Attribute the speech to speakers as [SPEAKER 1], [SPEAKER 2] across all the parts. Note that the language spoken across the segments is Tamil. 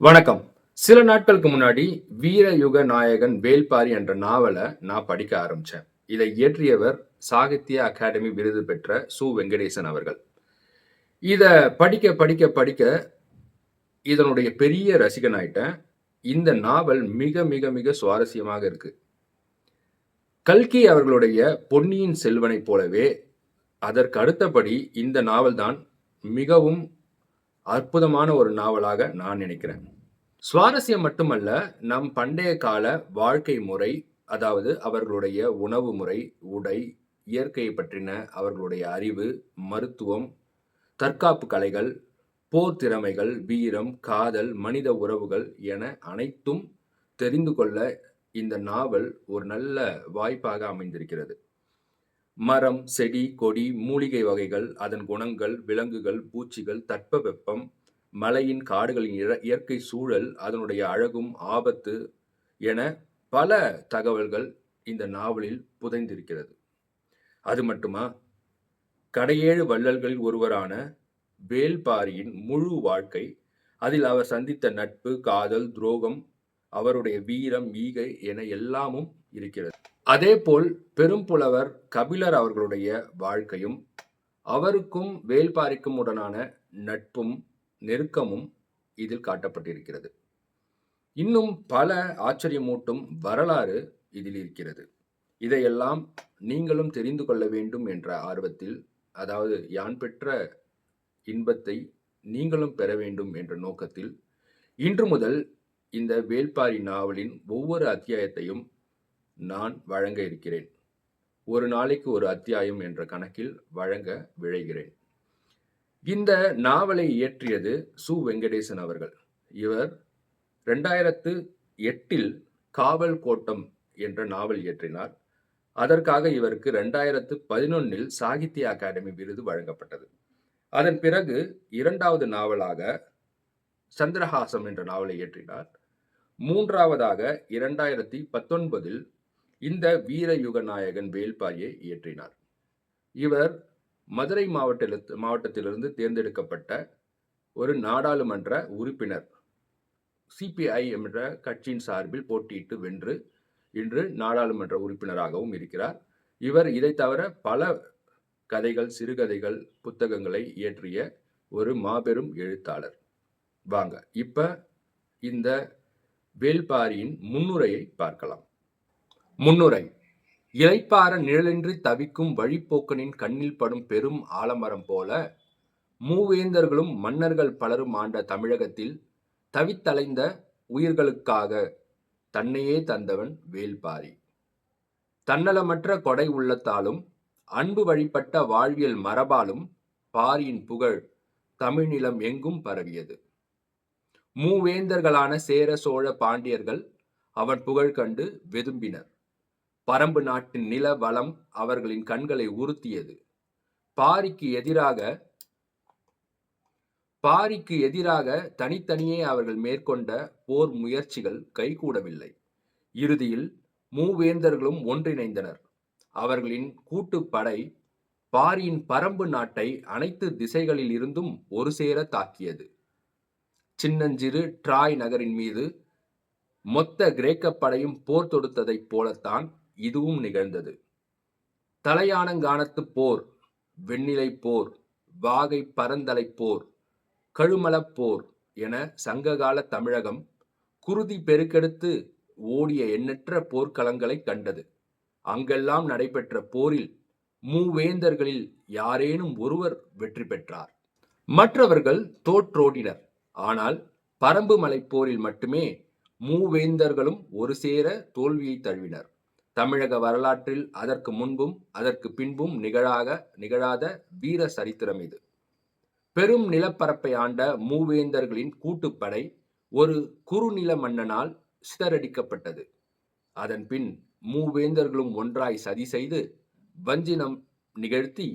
[SPEAKER 1] வணக்கம். சில நாட்களுக்கு முன்னாடி வீரயுக நாயகன் வேல்பாரி என்ற நாவலை நான் படிக்க ஆரம்பிச்சேன். இதை இயற்றியவர் சாகித்ய அகாடமி விருது பெற்ற சு. வெங்கடேசன் அவர்கள். இதை படிக்க படிக்க படிக்க இதனுடைய பெரிய ரசிகன் ஆயிட்டேன். இந்த நாவல் மிக மிக மிக சுவாரஸ்யமாக இருக்கு. கல்கி அவர்களுடைய பொன்னியின் செல்வனைப் போலவே அதற்கு அடுத்தபடி இந்த நாவல்தான் மிகவும் அற்புதமான ஒரு நாவலாக நான் நினைக்கிறேன். சுவாரஸ்யம் மட்டுமல்ல நம் பண்டைய கால வாழ்க்கை முறை அதாவது அவர்களுடைய உணவு முறை உடை இயற்கையை பற்றின அவர்களுடைய அறிவு மருத்துவம் தற்காப்பு கலைகள் போர் திறமைகள் வீரம் காதல் மனித உறவுகள் என அனைத்தும் தெரிந்து கொள்ள இந்த நாவல் ஒரு நல்ல வாய்ப்பாக அமைந்திருக்கிறது. மரம் செடி கொடி மூலிகை வகைகள் அதன் குணங்கள் விலங்குகள் பூச்சிகள் தட்பவெப்பம் மலையின் காடுகளின் இயற்கை சூழல் அதனுடைய அழகும் ஆபத்து என பல தகவல்கள் இந்த நாவலில் புதைந்திருக்கிறது. அது மட்டுமா? கடையேழு வள்ளல்களில் ஒருவரான வேல்பாரியின் முழு வாழ்க்கை அதில் அவர் சந்தித்த நட்பு காதல் துரோகம் அவருடைய வீரம் ஈகை என எல்லாமும் இருக்கிறது. அதேபோல் பெரும்புலவர் கபிலர் அவர்களுடைய வாழ்க்கையும் அவருக்கும் வேல்பாரிக்கும் உடனான நட்பும் நெருக்கமும் இதில் காட்டப்பட்டிருக்கிறது. இன்னும் பல ஆச்சரியமூட்டும் வரலாறு இதில் இருக்கிறது. இதையெல்லாம் நீங்களும் தெரிந்து கொள்ள வேண்டும் என்ற ஆர்வத்தில் அதாவது யான் பெற்ற இன்பத்தை நீங்களும் பெற வேண்டும் என்ற நோக்கத்தில் இன்று முதல் இந்த வேல்பாரி நாவலின் ஒவ்வொரு அத்தியாயத்தையும் நான் வழங்க இருக்கிறேன். ஒரு நாளைக்கு ஒரு அத்தியாயம் என்ற கணக்கில் வழங்க விழைகிறேன். இந்த நாவலை இயற்றியது சு. வெங்கடேசன் அவர்கள். இவர் ரெண்டாயிரத்து எட்டில் காவல் கோட்டம் என்ற நாவல் இயற்றினார். அதற்காக இவருக்கு ரெண்டாயிரத்து பதினொன்னில் சாகித்ய அகாடமி விருது வழங்கப்பட்டது. அதன் பிறகு இரண்டாவது நாவலாக சந்திரஹாசம் என்ற நாவலை இயற்றினார். மூன்றாவதாக இரண்டாயிரத்தி பத்தொன்பதில் இந்த வீரயுக நாயகன் வேல்பாயை இயற்றினார். இவர் மதுரை மாவட்ட மாவட்டத்திலிருந்து தேர்ந்தெடுக்கப்பட்ட ஒரு நாடாளுமன்ற உறுப்பினர் சிபிஐ என்ற கட்சியின் சார்பில் போட்டியிட்டு வென்று இன்று நாடாளுமன்ற உறுப்பினராகவும் இருக்கிறார். இவர் இதை தவிர பல கதைகள் சிறுகதைகள் புத்தகங்களை இயற்றிய ஒரு மாபெரும் எழுத்தாளர். வாங்க இப்ப இந்த வேல்பாரியின் முன்னுரையை பார்க்கலாம். முன்னுரை. இலைப்பார நிழலின்றி தவிக்கும் வழிப்போக்கனின் கண்ணில் படும் பெரும் ஆலமரம் போல மூவேந்தர்களும் மன்னர்கள் பலரும் ஆண்ட தமிழகத்தில் தவித்தலைந்த உயிர்களுக்காக தன்னையே தந்தவன் வேல்பாரி. தன்னலமற்ற கொடை உள்ளத்தாலும் அன்பு வழிபட்ட வாழ்வியல் மரபாலும் பாரியின் புகழ் தமிழ்நிலம் எங்கும் பரவியது. மூவேந்தர்களான சேர சோழ பாண்டியர்கள் அவன் புகழ் கண்டு வெதும்பினர். பரம்பு நாட்டின் நில வளம் அவர்களின் கண்களை உறுத்தியது. பாரிக்கு எதிராக பாரிக்கு எதிராக தனித்தனியே அவர்கள் மேற்கொண்ட போர் முயற்சிகள் கைகூடவில்லை. இறுதியில் மூவேந்தர்களும் ஒன்றிணைந்தனர். அவர்களின் கூட்டுப்படை பாரியின் பரம்பு நாட்டை அனைத்து திசைகளில் இருந்தும் ஒரு சேர தாக்கியது. சின்னஞ்சிறு ட்ராய் நகரின் மீது மொத்த கிரேக்க படையும் போர் தொடுத்ததைப் போலத்தான் இதுவும் நிகழ்ந்தது. தலையானங்கானத்து போர் வெண்ணிலை போர் வாகை பரந்தலை போர் கழுமலப் போர் என சங்ககால தமிழகம் குருதி பெருக்கெடுத்து ஓடிய எண்ணற்ற போர்க்களங்களை கண்டது. அங்கெல்லாம் நடைபெற்ற போரில் மூவேந்தர்களில் யாரேனும் ஒருவர் வெற்றி பெற்றார். மற்றவர்கள் தோற்றோடினர். ஆனால் பரம்பு மலைப் போரில் மட்டுமே மூவேந்தர்களும் ஒரு சேர தோல்வியை தழுவினர். தமிழக வரலாற்றில் அதற்கு முன்பும் அதற்கு பின்பும் நிகழாக நிகழாத வீர சரித்திரம் இது. பெரும் நிலப்பரப்பை ஆண்ட மூவேந்தர்களின் கூட்டுப்படை ஒரு குறுநில மன்னனால் சிதறடிக்கப்பட்டது. அதன் பின் மூவேந்தர்களும் ஒன்றாய் சதி செய்து வஞ்சினம் நிகழ்த்தி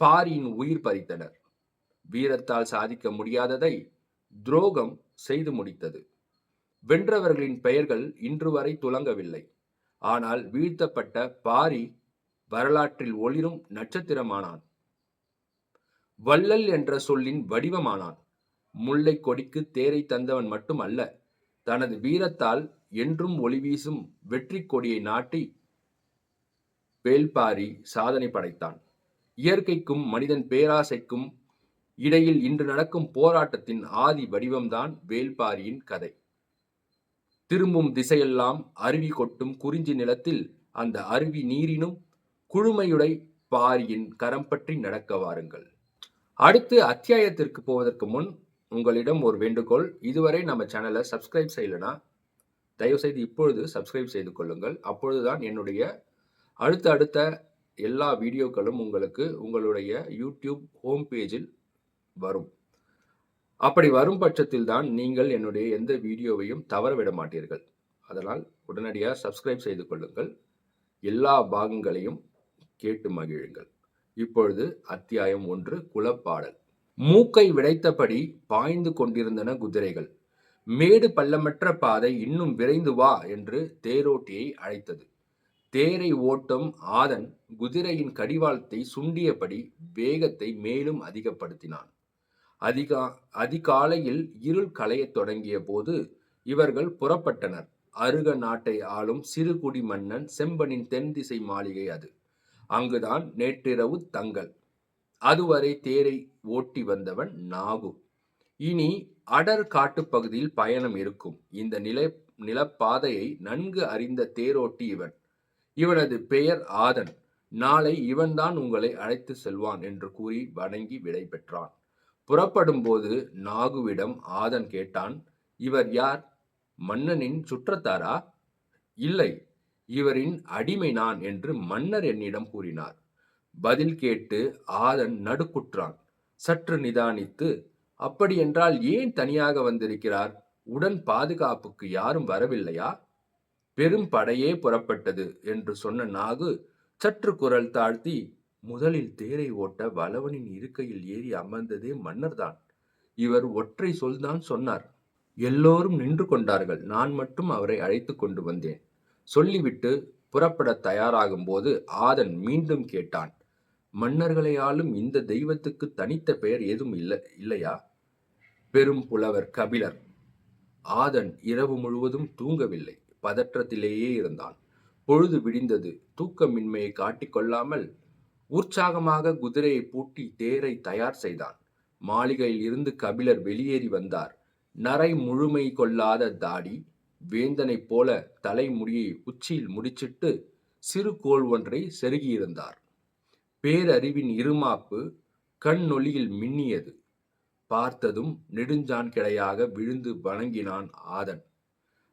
[SPEAKER 1] பாரியின் உயிர் பறித்தனர். வீரத்தால் சாதிக்க முடியாததை துரோகம் செய்து முடித்தது. வென்றவர்களின் பெயர்கள் இன்று வரை துலங்கவில்லை. ஆனால் வீழ்த்தப்பட்ட பாரி வரலாற்றில் ஒளிரும் நட்சத்திரமானான். வள்ளல் என்ற சொல்லின் வடிவமானான். முல்லை கொடிக்கு தேரை தந்தவன் மட்டும் அல்ல தனது வீரத்தால் என்றும் ஒளி வீசும் வெற்றிக் கொடியை நாட்டி வேல்பாரி சாதனை படைத்தான். இயற்கைக்கும் மனிதன் பேராசைக்கும் இடையில் இன்று நடக்கும் போராட்டத்தின் ஆதி வடிவம்தான் வேல்பாரியின் கதை. திரும்பும் திசையெல்லாம் அருவி கொட்டும் குறிஞ்சி நிலத்தில் அந்த அருவி நீரினும் குழுமையுடை பாரியின் கரம் பற்றி நடக்க வாருங்கள். அடுத்து அத்தியாயத்திற்கு போவதற்கு முன் உங்களிடம் ஒரு வேண்டுகோள். இதுவரை நம்ம சேனலை சப்ஸ்கிரைப் செய்யலைனா தயவுசெய்து இப்பொழுது சப்ஸ்கிரைப் செய்து கொள்ளுங்கள். அப்பொழுதுதான் என்னுடைய அடுத்த அடுத்த எல்லா வீடியோக்களும் உங்களுக்கு உங்களுடைய யூடியூப் ஹோம் பேஜில் வரும். அப்படி வரும் பட்சத்தில் தான் நீங்கள் என்னுடைய எந்த வீடியோவையும் தவற விட மாட்டீர்கள். அதனால் உடனடியாக சப்ஸ்கிரைப் செய்து கொள்ளுங்கள். எல்லா பாகங்களையும் கேட்டு மகிழுங்கள். இப்பொழுது அத்தியாயம் ஒன்று குலப்பாடல். மூக்கை விடைத்தபடி பாய்ந்து கொண்டிருந்தன குதிரைகள். மேடு பள்ளமற்ற பாதை இன்னும் விரைந்து வா என்று தேரோட்டியை அழைத்தது. தேரை ஓட்டும் ஆதன் குதிரையின் கடிவாளத்தை சுண்டியபடி வேகத்தை மேலும் அதிகப்படுத்தினான். அதிகா அதிகாலையில் இருள் களையத் தொடங்கிய போது இவர்கள் புறப்பட்டனர். அருக நாட்டை ஆளும் சிறுகுடி மன்னன் செம்பனின் தென் திசை மாளிகை அது. அங்குதான் நேற்றிரவு தங்கள். அதுவரை தேரை ஓட்டி வந்தவன் நாகு. இனி அடர் காட்டுப்பகுதியில் பயணம் இருக்கும். இந்த நில நிலப்பாதையை நன்கு அறிந்த தேரோட்டி இவன். இவனது பெயர் ஆதன். நாளை இவன்தான் உங்களை அழைத்து செல்வான் என்று கூறி வணங்கி விடை பெற்றான் புறப்படும்போது நாகுவிடம் ஆதன் கேட்டான் இவர் யார்? மன்னனின் சுற்றத்தாரா? இல்லை இவரின் அடிமை நான் என்று மன்னர் என்னிடம் கூறினார். பதில் கேட்டு ஆதன் நடுக்குற்றான். சற்று நிதானித்து அப்படியென்றால் ஏன் தனியாக வந்திருக்கிறார்? உடன் பாதுகாப்புக்கு யாரும் வரவில்லையா? பெரும் படையே புறப்பட்டது என்று சொன்ன நாகு சற்று குரல் தாழ்த்தி முதலில் தேரை ஓட்ட வளவனின் இருக்கையில் ஏறி அமர்ந்ததே மன்னர்தான். இவர் ஒற்றை சொல்தான் சொன்னார். எல்லோரும் நின்று கொண்டார்கள். நான் மட்டும் அவரை அழைத்து கொண்டு வந்தேன். சொல்லிவிட்டு புறப்பட தயாராகும் போது ஆதன் மீண்டும் கேட்டான். மன்னர்களையாலும் இந்த தெய்வத்துக்கு தனித்த பெயர் ஏதும் இல்லை இல்லையா? பெரும் புலவர் கபிலர். ஆதன் இரவு முழுவதும் தூங்கவில்லை. பதற்றத்திலேயே இருந்தான். பொழுது விடிந்தது. தூக்கமின்மையை காட்டிக்கொள்ளாமல் உற்சாகமாக குதிரையை பூட்டி தேரை தயார் செய்தான். மாளிகையில் இருந்து கபிலர் வெளியேறி வந்தார். நரை முழுமை கொள்ளாத தாடி வேந்தனைப் போல தலைமுடியை உச்சியில் முடிச்சிட்டு சிறு கோல் ஒன்றை செருகியிருந்தார். பேரறிவின் இருமாப்பு கண்ணொளியில் மின்னியது. பார்த்ததும் நெடுஞ்சான் கிடையாக விழுந்து வணங்கினான் ஆதன்.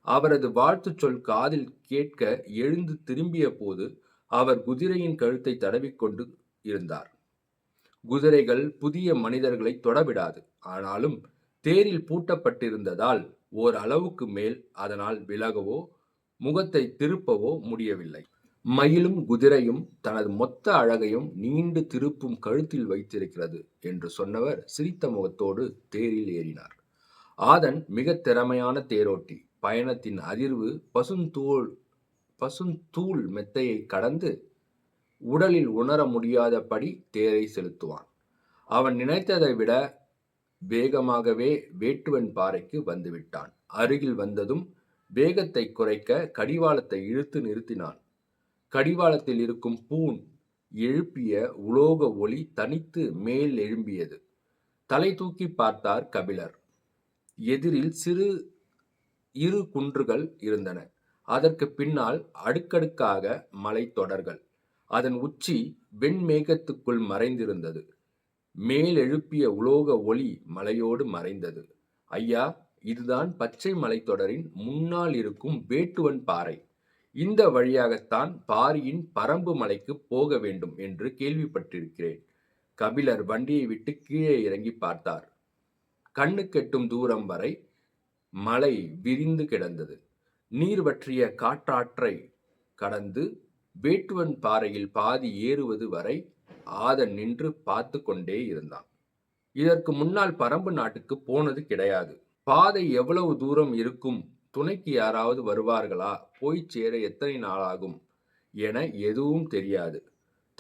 [SPEAKER 1] அவரது வாழ்த்துச் சொல் காதில் கேட்க எழுந்து திரும்பிய போது அவர் குதிரையின் கழுத்தை தடவிக்கொண்டு இருந்தார். குதிரைகள் புதிய மனிதர்களை தொடவிடாது. ஆனாலும் தேரில் பூட்டப்பட்டிருந்ததால் ஓர் அளவுக்கு மேல் அதனால் விலகவோ முகத்தை திருப்பவோ முடியவில்லை. மயிலும் குதிரையும் தனது மொத்த அழகையும் நீண்டு திருப்பும் கழுத்தில் வைத்திருக்கிறது என்று சொன்னவர் சிரித்த முகத்தோடு தேரில் ஏறினார். ஆதன் மிக திறமையான தேரோட்டி பயணத்தின் அதிர்வு பசுந்தூள் பசுந்தூள் மெத்தையை கடந்து உடலில் உணர முடியாதபடி தேரை செலுத்துவான். அவன் நினைத்ததை விட வேகமாகவே வேட்டுவன் பாறைக்கு வந்துவிட்டான். அருகில் வந்ததும் வேகத்தை குறைக்க கடிவாளத்தை இழுத்து நிறுத்தினான். கடிவாளத்தில் இருக்கும் பூன் எழுப்பிய உலோக ஒளி தனித்து மேல் எழும்பியது. தலை தூக்கி பார்த்தார் கபிலர். எதிரில் சிறு இரு குன்றுகள் இருந்தன. அதற்கு பின்னால் அடுக்கடுக்காக மலைத்தொடர்கள் அதன் உச்சி வெண்மேகத்துக்குள் மறைந்திருந்தது. மேலெழுப்பிய உலோக ஒளி மலையோடு மறைந்தது. ஐயா இதுதான் பச்சை மலைத்தொடரின் முன்னால் இருக்கும் வேட்டுவன் பாறை. இந்த வழியாகத்தான் பாரியின் பரம்பு மலைக்கு போக வேண்டும் என்று கேள்விப்பட்டிருக்கிறேன். கபிலர் வண்டியை விட்டு கீழே இறங்கி பார்த்தார். கண்ணு கெட்டும் தூரம் வரை மலை விரிந்து கிடந்தது. நீர் வற்றிய காற்றாற்றை கடந்து வேட்டுவன் பாறையில் பாதி ஏறுவது வரை ஆதன் நின்று பார்த்து கொண்டே இருந்தான். இதற்கு முன்னால் பரம்பு நாட்டுக்கு போனது கிடையாது. பாதை எவ்வளவு தூரம் இருக்கும்? துணைக்கு யாராவது வருவார்களா? போய் சேர எத்தனை நாளாகும்? என எதுவும் தெரியாது.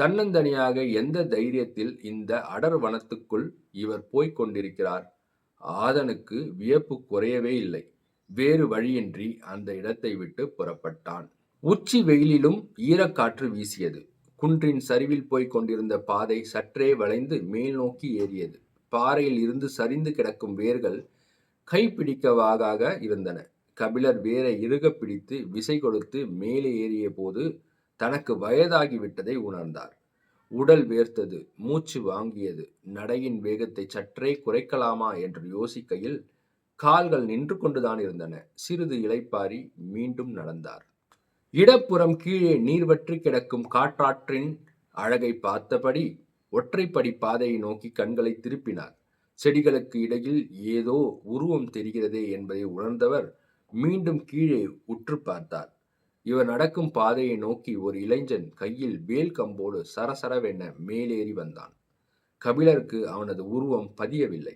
[SPEAKER 1] தன்னந்தனியாக எந்த தைரியத்தில் இந்த அடர் வனத்துக்குள் இவர் போய்க் கொண்டிருக்கிறார்? ஆதனுக்கு வியப்பு குறையவே இல்லை. வேறு வழியின்றி அந்த இடத்தை விட்டு புறப்பட்டான். உச்சி வெயிலிலும் ஈரக்காற்று வீசியது. குன்றின் சரிவில் போய்க் கொண்டிருந்த பாதை சற்றே வளைந்து மேல் நோக்கி ஏறியது. பாறையில் இருந்து சரிந்து கிடக்கும் வேர்கள் கைப்பிடிக்கவாக இருந்தன. கபிலர் வேரை இறுக பிடித்து விசை கொடுத்து மேலே ஏறிய போது தனக்கு வயதாகிவிட்டதை உணர்ந்தார். உடல் வேர்த்தது மூச்சு வாங்கியது. நடையின் வேகத்தை சற்றே குறைக்கலாமா என்று யோசிக்கையில் கால்கள் நின்று கொண்டுதான் இருந்தன. சிறிது இளைப்பாரி மீண்டும் நடந்தார். இடப்புறம் கீழே நீர்வற்றி கிடக்கும் காற்றாற்றின் அழகை பார்த்தபடி ஒற்றைப்படி பாதையை நோக்கி கண்களை திருப்பினார். செடிகளுக்கு இடையில் ஏதோ உருவம் தெரிகிறதே என்பதை உணர்ந்தவர் மீண்டும் கீழே உற்று பார்த்தார். இவர் நடக்கும் பாதையை நோக்கி ஒரு இளைஞன் கையில் வேல் கம்போடு சரசரவென மேலேறி வந்தான். கபிலருக்கு அவனது உருவம் பதியவில்லை.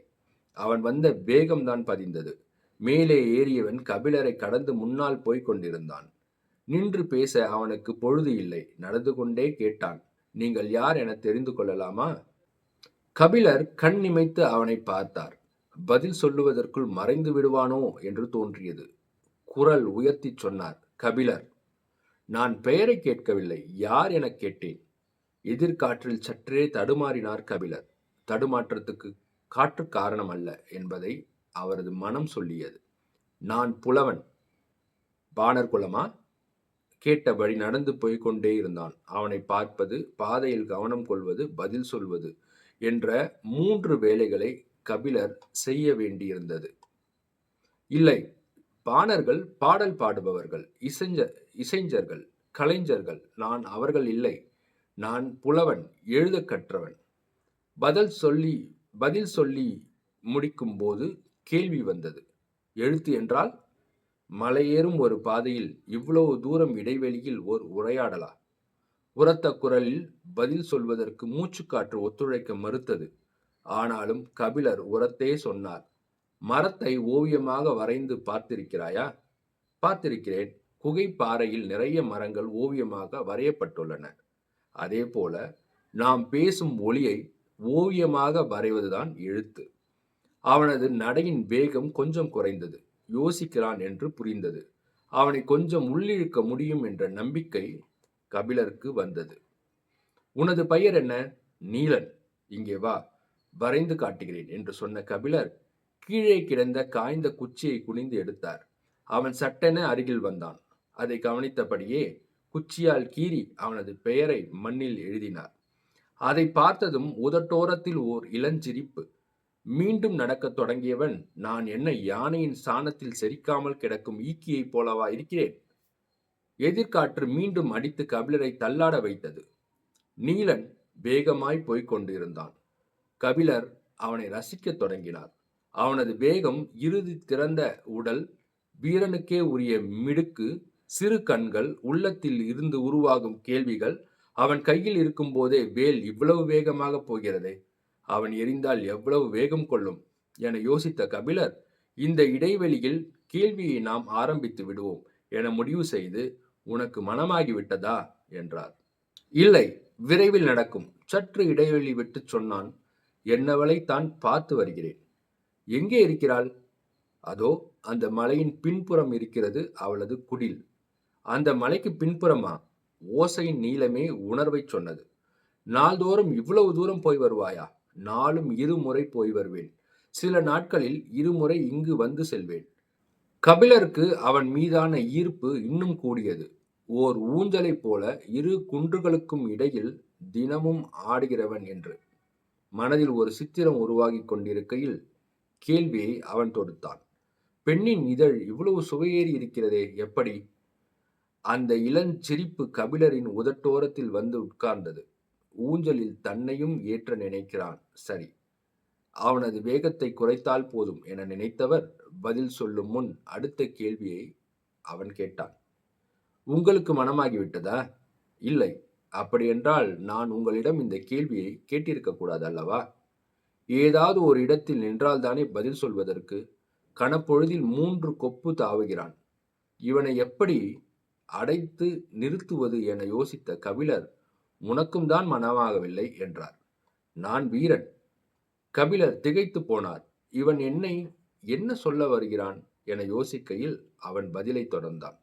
[SPEAKER 1] அவன் வந்த வேகம்தான் பதிந்தது. மேலே ஏறியவன் கபிலரை கடந்து முன்னால் போய்க் கொண்டிருந்தான். நின்று பேச அவனுக்கு பொழுது இல்லை. நடந்து கொண்டே கேட்டான் நீங்கள் யார் என தெரிந்து கொள்ளலாமா? கபிலர் கண் நிமைத்து அவனை பார்த்தார். பதில் சொல்லுவதற்குள் மறைந்து விடுவானோ என்று தோன்றியது. குரல் உயர்த்திச் சொன்னார் கபிலர் நான் பெயரை கேட்கவில்லை. யார் எனக் கேட்டேன்? எதிர்காற்றில் சற்றே தடுமாறினார் கபிலர். தடுமாற்றத்துக்கு காற்று காரணம் அல்ல என்பதை அவரது மனம் சொல்லியது. நான் புலவன். பாணர் குலமா? கேட்டபடி நடந்து போய்க் கொண்டே இருந்தான். அவனை பார்ப்பது பாதையில் கவனம் கொள்வது பதில் சொல்வது என்ற மூன்று வேலைகளை கபிலர் செய்ய வேண்டியிருந்தது. இல்லை பாணர்கள் பாடல் பாடுபவர்கள் இசைஞ்ச இசைஞ்சர்கள் கலைஞர்கள் நான் அவர்கள் இல்லை. நான் புலவன் எழுத கற்றவன். பதில் சொல்லி பதில் சொல்லி முடிக்கும் போது கேள்வி வந்தது. எழுத்து என்றால் மலையேறும் ஒரு பாதையில் இவ்வளவு தூரம் இடைவெளியில் ஓர் உரையாடலா? உரத்த குரலில் பதில் சொல்வதற்கு மூச்சுக்காற்று ஒத்துழைக்க மறுத்தது. ஆனாலும் கபிலர் உரத்தே சொன்னார் மரத்தை ஓவியமாக வரைந்து பார்த்திருக்கிறாயா? பார்த்திருக்கிறேன். குகை பாறையில் நிறைய மரங்கள் ஓவியமாக வரையப்பட்டுள்ளன. அதே போல நாம் பேசும் ஒளியை ஓவியமாக வரைவதுதான் எழுத்து. அவனது நடையின் வேகம் கொஞ்சம் குறைந்தது. யோசிக்கிறான் என்று புரிந்தது. அவனை கொஞ்சம் உள்ளிழுக்க முடியும் என்ற நம்பிக்கை கபிலருக்கு வந்தது. உனது பெயர் என்ன? நீலன். இங்கே வா. வரைந்து காட்டுகிறேன் என்று சொன்ன கபிலர் கீழே கிடந்த காய்ந்த குச்சியை குனிந்து எடுத்தார். அவன் சட்டென அருகில் வந்தான். அதை கவனித்தபடியே குச்சியால் கீறி அவனது பெயரை மண்ணில் எழுதினார். அதை பார்த்ததும் உதட்டோரத்தில் ஓர் இளஞ்சிரிப்பு. மீண்டும் நடக்கத் தொடங்கியவன் நான் என்ன யானையின் சாணத்தில் செரிக்காமல் கிடக்கும் ஈக்கியைப் போலவா இருக்கிறேன்? எதிர்காற்று மீண்டும் அடித்து கபிலரை தள்ளாட வைத்தது. நீலன் வேகமாய் போய்க் கொண்டிருந்தான். கபிலர் அவனை ரசிக்கத் தொடங்கினார். அவனது வேகம் இறுதி திறந்த உடல் வீரனுக்கே உரிய மிடுக்கு சிறு கண்கள் உள்ளத்தில் இருந்து உருவாகும் கேள்விகள் அவன் கையில் இருக்கும் போதே வேல் இவ்வளவு வேகமாக போகிறதே. அவன் எரிந்தால் எவ்வளவு வேகம் கொள்ளும்? என யோசித்த கபிலர் இந்த இடைவெளியில் கேள்வியை நாம் ஆரம்பித்து விடுவோம் என முடிவு செய்து உனக்கு மனமாகி விட்டதா என்றார். இல்லை விரைவில் நடக்கும். சற்று இடைவெளி விட்டு சொன்னான் என்னவளை தான் பார்த்து வருகிறேன். எங்கே இருக்கிறாள்? அதோ அந்த மலையின் பின்புறம் இருக்கிறது அவளது குடில். அந்த மலைக்கு பின்புறமா? ஓசையின் நீளமே உணர்வை சொன்னது. நாள்தோறும் இவ்வளவு தூரம் போய் வருவாயா? நாளும் இருமுறை போய் வருவேன். சில நாட்களில் இருமுறை இங்கு வந்து செல்வேன். கபிலருக்கு அவன் மீதான ஈர்ப்பு இன்னும் கூடியது. ஓர் ஊஞ்சலைப் போல இரு குன்றுகளுக்கும் இடையில் தினமும் ஆடுகிறவன் என்று. மனதில் ஒரு சித்திரம் உருவாகி கொண்டிருக்கையில் கேள்வியை அவன் தொடுத்தான். பெண்ணின் இதழ் இவ்வளவு சுவையேறி இருக்கிறதே எப்படி? அந்த இளஞ்சிரிப்பு கபிலரின் உதட்டோரத்தில் வந்து உட்கார்ந்தது. ஊஞ்சலில் தன்னையும் ஏற்ற நினைக்கிறான் சரி. அவனது வேகத்தை குறைத்தால் போதும் என நினைத்தவர் பதில் சொல்லும் முன் அடுத்த கேள்வியை அவன் கேட்டான். உங்களுக்கு மனமாகிவிட்டதா இல்லை. அப்படியென்றால் நான் உங்களிடம் இந்த கேள்வியை கேட்டிருக்க கூடாது அல்லவா? ஏதாவது ஒரு இடத்தில் நின்றால்தானே பதில் சொல்வதற்கு? கணப்பொழுதில் மூன்று கொப்பு தாவுகிறான். இவனை எப்படி அடைத்து நிறுத்துவது என யோசித்த கபிலர் உனக்கும் தான் மனமாகவில்லை என்றார். நான் வீரன். கபிலர் திகைத்து போனார். இவன் என்னை என்ன சொல்ல வருகிறான்? என யோசிக்கையில் அவன் பதிலை தொடர்ந்தான்.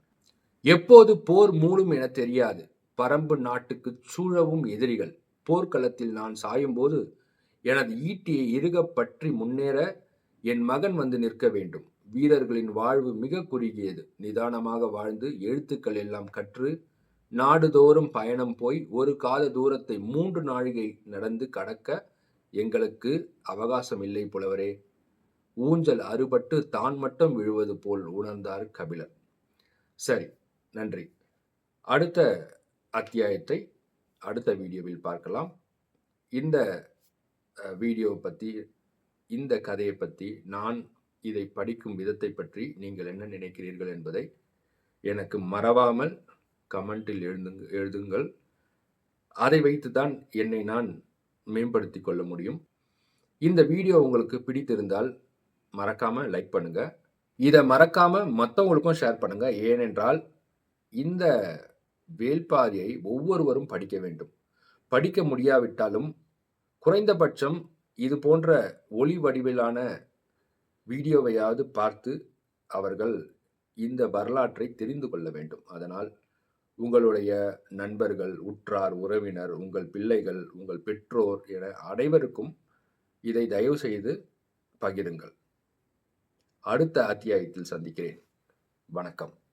[SPEAKER 1] எப்போது போர் மூடும் என தெரியாது. பரம்பு நாட்டுக்கு சூழவும் எதிரிகள். போர்க்களத்தில் நான் சாயும்போது எனது ஈட்டியை இறுகப் பற்றி முன்னேற என் மகன் வந்து நிற்க வேண்டும். வீரர்களின் வாழ்வு மிக குறுகியது. நிதானமாக வாழ்ந்து எழுத்துக்கள் எல்லாம் கற்று நாடுதோறும் பயணம் போய் ஒரு கால தூரத்தை மூன்று நாழிகை நடந்து கடக்க எங்களுக்கு அவகாசம் இல்லை புலவரே. ஊஞ்சல் அறுபட்டு தான் மட்டும் விழுவது போல் உணர்ந்தார் கபிலர். சரி நன்றி. அடுத்த அத்தியாயத்தை அடுத்த வீடியோவில் பார்க்கலாம். இந்த வீடியோவை பற்றி இந்த கதையை பற்றி நான் இதை படிக்கும் விதத்தை பற்றி நீங்கள் என்ன நினைக்கிறீர்கள் என்பதை எனக்கு மறவாமல் கமெண்டில் எழுதுங்க எழுதுங்கள். அதை வைத்து தான் என்னை நான் மேம்படுத்தி கொள்ள முடியும். இந்த வீடியோ உங்களுக்கு பிடித்திருந்தால் மறக்காமல் லைக் பண்ணுங்கள் இதை மறக்காமல் மற்றவங்களுக்கும் ஷேர் பண்ணுங்கள் ஏனென்றால் இந்த வேள்பாரியை ஒவ்வொருவரும் படிக்க வேண்டும். படிக்க முடியாவிட்டாலும் குறைந்தபட்சம் இது போன்ற ஒளி வடிவிலான வீடியோவையாவது பார்த்து அவர்கள் இந்த வரலாற்றை தெரிந்து கொள்ள வேண்டும். அதனால் உங்களுடைய நண்பர்கள் உற்றார் உறவினர் உங்கள் பிள்ளைகள் உங்கள் பெற்றோர் என அனைவருக்கும் இதை தயவு செய்து பகிருங்கள். அடுத்த அத்தியாயத்தில் சந்திக்கிறேன். வணக்கம்.